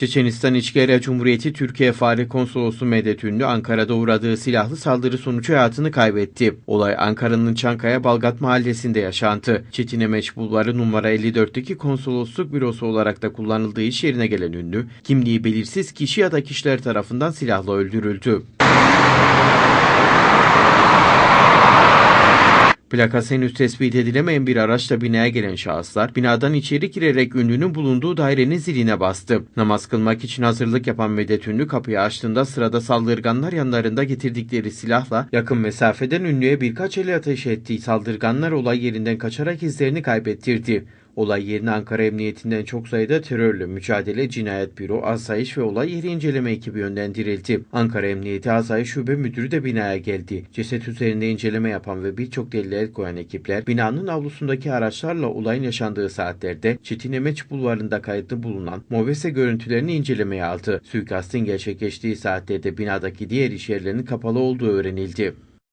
Çeçenistan İçkerya Cumhuriyeti Türkiye Fahri Konsolosu Medet Ünlü Ankara'da uğradığı silahlı saldırı sonucu hayatını kaybetti. Olay Ankara'nın Çankaya Balgat mahallesinde yaşandı. Çetine Meç Bulvarı numara 54'teki konsolosluk bürosu olarak da kullanıldığı iş yerine gelen ünlü, kimliği belirsiz kişi ya da kişiler tarafından silahla öldürüldü. Plakası henüz tespit edilemeyen bir araçla binaya gelen şahıslar binadan içeri girerek ünlünün bulunduğu dairenin ziline bastı. Namaz kılmak için hazırlık yapan Medet Ünlü kapıyı açtığında sırada saldırganlar yanlarında getirdikleri silahla yakın mesafeden ünlüye birkaç el ateş ettiği saldırganlar olay yerinden kaçarak izlerini kaybettirdi. Olay yerine Ankara Emniyetinden çok sayıda terörle mücadele cinayet büro, asayiş ve olay yeri inceleme ekibi yönlendirildi. Ankara Emniyeti Asayiş Şube Müdürü de binaya geldi. Ceset üzerinde inceleme yapan ve birçok delile el koyan ekipler binanın avlusundaki araçlarla olayın yaşandığı saatlerde Çetin Emeç bulvarında kayıtlı bulunan mobese görüntülerini incelemeye aldı. Suikastın gerçekleştiği saatlerde binadaki diğer iş yerlerinin kapalı olduğu öğrenildi.